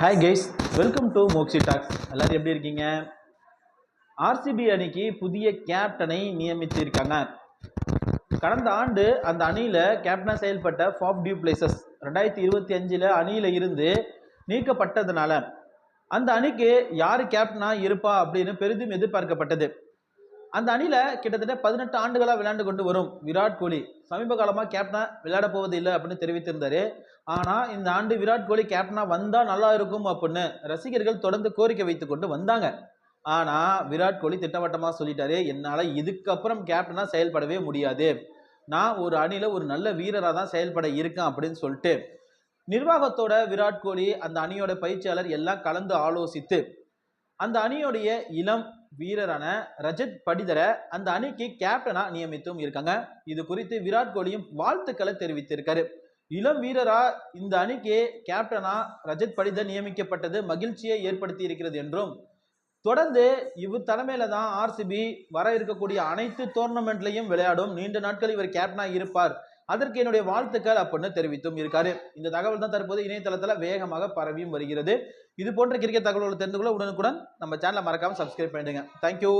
Hi guys welcome to Moxie Talks எல்லோரும் எப்படி இருக்கீங்க? ஆர்சிபி அணிக்கு புதிய கேப்டனை நியமித்திருக்காங்க கடந்த ஆண்டு அந்த அணியில் கேப்டனாக செயல்பட்ட ஃபாப் டியூ பிளேசஸ் ரெண்டாயிரத்தி இருபத்தி அஞ்சில் அணியில் இருந்து நீக்கப்பட்டதுனால அந்த அணிக்கு யார் கேப்டனாக இருப்பா அப்படின்னு பெரிதும் எதிர்பார்க்கப்பட்டது. அந்த அணியில் கிட்டத்தட்ட பதினெட்டு ஆண்டுகளாக விளையாண்டு கொண்டு வரும் விராட் கோலி. சமீப காலமாக கேப்டனாக விளையாட போவது இல்லை அப்படின்னு தெரிவித்திருந்தாரு. ஆனால் இந்த ஆண்டு விராட் கோலி கேப்டனாக வந்தால் நல்லா இருக்கும் அப்படின்னு ரசிகர்கள் தொடர்ந்து கோரிக்கை வைத்து கொண்டு வந்தாங்க. ஆனால் விராட் கோலி திட்டவட்டமாக சொல்லிட்டாரு என்னால் இதுக்கப்புறம் கேப்டனாக செயல்படவே முடியாது. நான் ஒரு அணியில் ஒரு நல்ல வீரராக தான் செயல்பட இருக்கேன் அப்படின்னு சொல்லிட்டு. நிர்வாகத்தோட விராட் கோலி அந்த அணியோட பயிற்சியாளர் எல்லாம் கலந்து ஆலோசித்து அந்த அணியோடைய இளம் வீரரான ரஜத் படிதரை அந்த அணிக்கு கேப்டனா நியமித்தும் இருக்காங்க. இது குறித்து விராட் கோலியும் வாழ்த்துக்களை தெரிவித்திருக்காரு. இளம் வீரரா இந்த அணிக்கு கேப்டனா ரஜத் படிதர் நியமிக்கப்பட்டது மகிழ்ச்சியை ஏற்படுத்தி இருக்கிறது என்றும் தொடர்ந்து இவர் தலைமையில தான் ஆர்சிபி வர இருக்கக்கூடிய அனைத்து டோர்னமெண்ட்லையும் விளையாடும். நீண்ட நாட்கள் இவர் கேப்டனா இருப்பார். அதற்கு என்னுடைய வாழ்த்துக்கள் அப்படின்னு தெரிவித்தும் இருக்காரு. இந்த தகவல் தான் தற்போது இணையதளத்தில் வேகமாக பரவியும் வருகிறது. இது போன்ற கிரிக்கெட் தகவல்களை தெரிந்து கொள்ள உடனுக்குடன் நம்ம சேனலை மறக்காம சப்ஸ்கிரைப் பண்ணிடுங்க. தேங்க்யூ